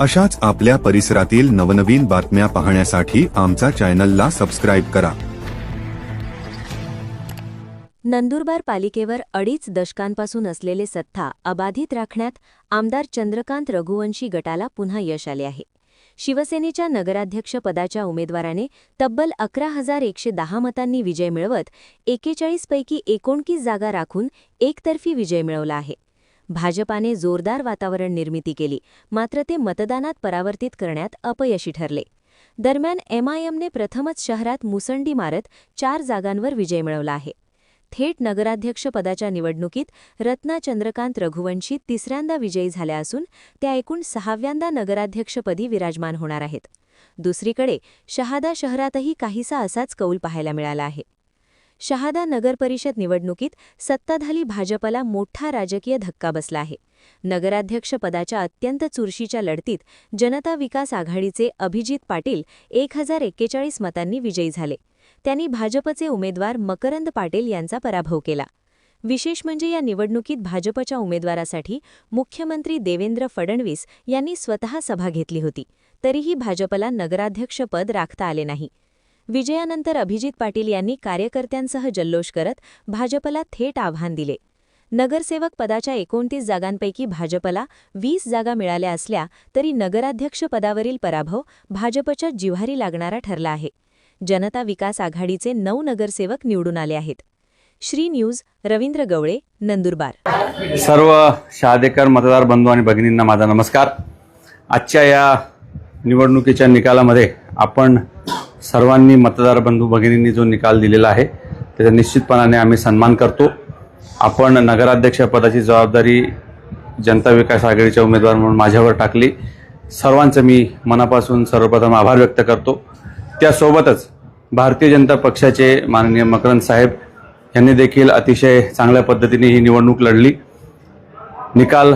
अशाच आपल्या परिसरातील नवनवीन बातम्या पाहण्यासाठी आमचा चॅनलला सबस्क्राईब करा. नंदुरबार पालिकेवर अडीच दशकांपासून असलेले सत्ता अबाधित राखण्यात आमदार चंद्रकांत रघुवंशी गटाला पुन्हा यश आले आहे. शिवसेनेच्या नगराध्यक्षपदाच्या उमेदवाराने तब्बल अकरा हजार एकशे दहा मतांनी विजय मिळवत एकेचाळीसपैकी एकोणतीस जागा राखून एकतर्फी विजय मिळवला आहे. भाजपाने जोरदार वातावरण निर्मिती केली मात्र ते मतदानात परावर्तित करण्यात अपयशी ठरले. दरम्यान एमआयएमने प्रथमच शहरात मुसंडी मारत चार जागांवर विजय मिळवला आहे. थेट नगराध्यक्षपदाच्या निवडणुकीत रत्ना चंद्रकांत रघुवंशी तिसऱ्यांदा विजयी झाल्या असून त्या एकूण सहाव्यांदा नगराध्यक्षपदी विराजमान होणार आहेत. दुसरीकडे शहादा शहरातही काहीसा असाच कौल पाहायला मिळाला आहे. शहादा नगरपरिषद निवडणुकीत सत्ताधारी भाजपला मोठा राजकीय धक्का बसला आहे. नगराध्यक्षपदाच्या अत्यंत चुरशीच्या लढतीत जनता विकास आघाडीचे अभिजित पाटील एक हजार एक्केचाळीस मतांनी विजयी झाले. त्यांनी भाजपचे उमेदवार मकरंद पाटील यांचा पराभव केला. विशेष म्हणजे या निवडणुकीत भाजपच्या उमेदवारासाठी मुख्यमंत्री देवेंद्र फडणवीस यांनी स्वतः सभा घेतली होती. तरीही भाजपला नगराध्यक्षपद राखता आले नाही. विजयानंतर अभिजित पाटील यांनी कार्यकर्त्यांसह जल्लोष करत भाजपला थेट आव्हान दिले. नगरसेवक पदाच्या एकोणतीस जागांपैकी भाजपला वीस जागा मिळाल्या असल्या तरी नगराध्यक्षपदावरील पराभव भाजपच्या जिव्हारी लागणारा ठरला आहे. जनता विकास आघाडीचे नऊ नगरसेवक निवडून आले आहेत. श्री न्यूज रवींद्र गवळे नंदुरबार. सर्व शहादेकर मतदार बंधू आणि भगिनींना माझा नमस्कार. आजच्या या निवडणुकीच्या निकालामध्ये आपण सर्वांनी मतदार बंधू भगिनींनी जो निकाल दिलेला आहे त्याचा निश्चितपणाने आम्ही सन्मान करतो. आपण नगराध्यक्षपदाची जबाबदारी जनता विकास आघाडीच्या उमेदवार म्हणून माझ्यावर टाकली. सर्वांचं मी मनापासून सर्वप्रथम आभार व्यक्त करतो. त्यासोबतच भारतीय जनता पक्षाचे माननीय मकरंद साहेब यांनी देखील अतिशय चांगल्या पद्धतीने ही निवडणूक लढली. निकाल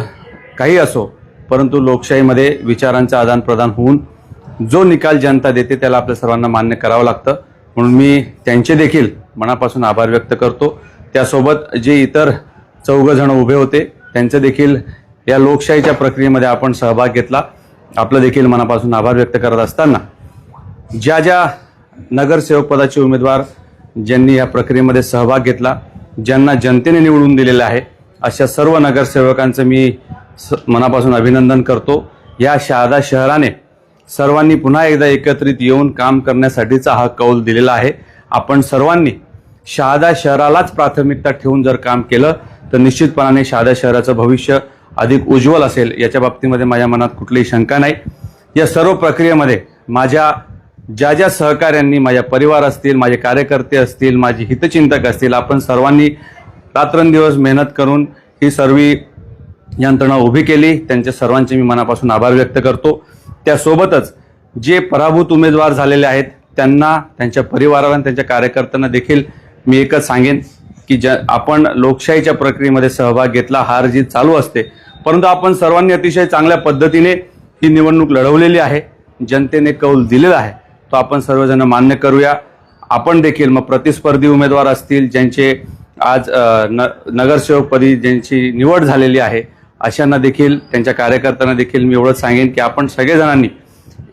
काही असो परंतु लोकशाहीमध्ये विचारांचं आदानप्रदान होऊन जो निकाल जनता देते त्याला आपल्या सर्वांना मान्य करावं लागतं. म्हणून मी त्यांचे देखील मनापासून आभार व्यक्त करतो. त्यासोबत जे इतर चौघ जण उभे होते त्यांचं देखील या लोकशाहीच्या प्रक्रियेमध्ये आपण सहभाग घेतला. आपलं देखील मनापासून आभार व्यक्त करत असताना ज्या ज्या नगरसेवक पदाचे उमेदवार ज्यांनी या प्रक्रियेमध्ये सहभाग घेतला ज्यांना जनतेने निवडून दिलेलं आहे अशा सर्व नगरसेवकांचं मी स मनापासून अभिनंदन करतो. या शहादा शहराने सर्वांनी पुन्हा एकदा एकत्रित येऊन काम करण्यासाठीचा हा कौल दिलेला आहे. आपण सर्वांनी शहादा शहरालाच प्राथमिकता ठेवून जर काम केलं तर निश्चितपणाने शहादा शहराचं भविष्य अधिक उज्ज्वल असेल. याच्या बाबतीमध्ये माझ्या मनात कुठलीही शंका नाही. या सर्व प्रक्रियेमध्ये माझ्या ज्या ज्या सहकाऱ्यांनी माझ्या परिवार असतील माझे कार्यकर्ते असतील माझे हितचिंतक असतील आपण सर्वांनी रात्रंदिवस मेहनत करून ही सर्व यंत्रणा उभी केली. त्यांच्या सर्वांचे मी मनापासून आभार व्यक्त करतो. त्यासोबतच जे पराभूत उमेदवार झालेले आहेत त्यांना त्यांच्या परिवाराला आणि त्यांच्या कार्यकर्त्यांना देखील मी एकच सांगेन की ज्या आपण लोकशाहीच्या प्रक्रियेमध्ये सहभाग घेतला हार जीत चालू असते. परंतु आपण सर्वांनी अतिशय चांगल्या पद्धतीने ही निवडणूक लढवलेली आहे जनतेने कौल दिलेला आहे तो आपण सर्वजण मान्य करूया. आपण देखील मग प्रतिस्पर्धी उमेदवार असतील ज्यांचे आज न नगरसेवकपदी ज्यांची निवड झालेली आहे अशांना देखील त्यांच्या कार्यकर्त्यांना देखील मी एवढंच सांगेन की आपण सगळेजणांनी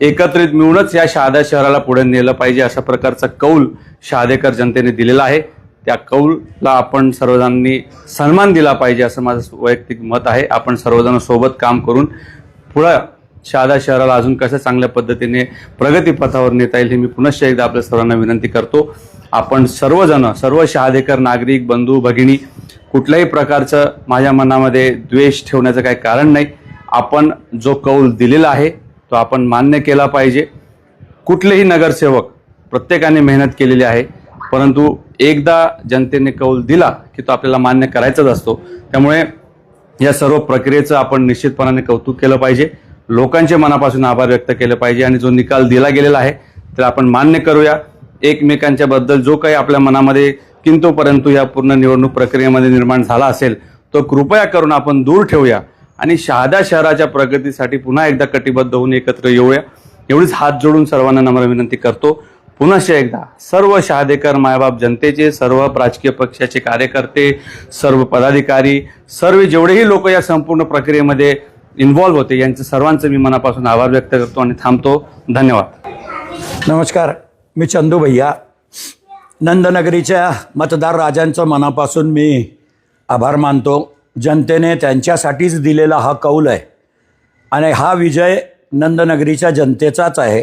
एकत्रित मिळूनच या शहादा शहराला पुढे नेलं पाहिजे अशा प्रकारचा कौल शहादेकर जनतेने दिलेला आहे. त्या कौलला आपण सर्वजणांनी सन्मान दिला पाहिजे असं माझं वैयक्तिक मत आहे. आपण सर्वजण सोबत काम करून पुढं शहादा शहराला अजून कसं चांगल्या पद्धतीने प्रगतीपथावर नेता येईल हे मी पुनश्च एकदा आपल्या सर्वांना विनंती करतो. आपण सर्वजण सर्व शहादेकर नागरिक बंधू भगिनी कुठल्याही प्रकारचं माझ्या मनामध्ये द्वेष ठेवण्याचं काही कारण नाही. आपण जो कौल दिलेला आहे तो आपण मान्य केला पाहिजे. कुठलेही नगरसेवक प्रत्येकाने मेहनत केलेली आहे परंतु एकदा जनतेने कौल दिला की तो आपल्याला मान्य करायचाच असतो. त्यामुळे या सर्व प्रक्रियेचं आपण निश्चितपणाने कौतुक केलं पाहिजे. लोकांचे मनापासून आभार व्यक्त केले पाहिजे आणि जो निकाल दिला गेलेला आहे तर आपण मान्य करूया. एकमेकांच्या बद्दल जो काही आपल्या मनामध्ये किंतु परंतु या पूर्ण निवडणूक प्रक्रियेमध्ये निर्माण झाला असेल तो कृपया करून आपण दूर ठेवूया आणि शहादा शहराच्या प्रगतीसाठी पुन्हा एकदा कटिबद्ध होऊन एकत्र येऊया. एवढीच हात जोडून सर्वांना नम्र विनंती करतो. पुनश्च एकदा सर्व शहादेकर मायबाप जनतेचे सर्व राजकीय पक्षाचे कार्यकर्ते सर्व पदाधिकारी सर्व जेवढेही लोक या संपूर्ण प्रक्रियेमध्ये इन्व्हॉल्व्ह होते यांचं सर्वांचं मी मनापासून आभार व्यक्त करतो आणि थांबतो. धन्यवाद. नमस्कार मी चंदू भैया. नंदनगरीच्या मतदार राजांचं मनापासून मी आभार मानतो. जनतेने त्यांच्यासाठीच दिलेला हा कौल आहे. आणि हा विजय नंदनगरीच्या जनतेचाच आहे.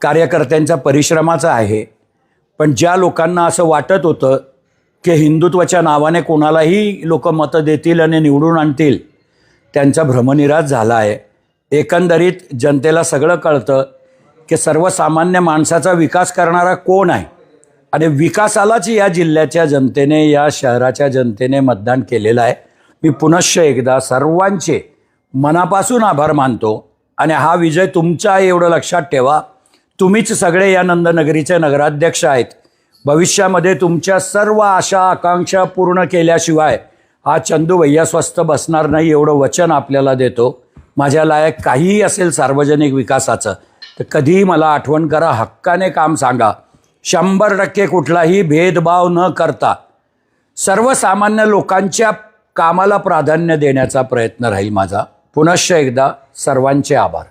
कार्यकर्त्यांच्या परिश्रमाचा आहे. पण ज्या लोकांना असं वाटत होतं की हिंदुत्वाच्या नावाने कोणालाही लोक मतं देतील आणि निवडून आणतील त्यांचा भ्रमनिराश झाला आहे. एकंदरीत जनतेला सगळं कळतं की सर्वसामान्य माणसाचा विकास करणारा कोण आहे? आणि विकासालाच या जिल्ह्याच्या जनतेने या शहराच्या जनतेने मतदान केलेलं आहे. मी पुनश्च एकदा सर्वांचे मनापासून आभार मानतो. आणि हा विजय तुमचा आहे एवढं लक्षात ठेवा. तुम्हीच सगळे या नंदनगरीचे नगराध्यक्ष आहेत. भविष्यामध्ये तुमच्या सर्व आशा आकांक्षा पूर्ण केल्याशिवाय हा चंदू भैया स्वस्त बसणार नाही एवढं वचन आपल्याला देतो. माझ्या लायक काहीही असेल सार्वजनिक विकासाचं तर कधीही मला आठवण करा हक्काने काम सांगा. शंभर टक्के कुठलाही भेदभाव न करता सर्वसामान्य लोकांच्या कामाला प्राधान्य देण्याचा प्रयत्न राहील माझा. पुनश्च एकदा सर्वांचे आभार.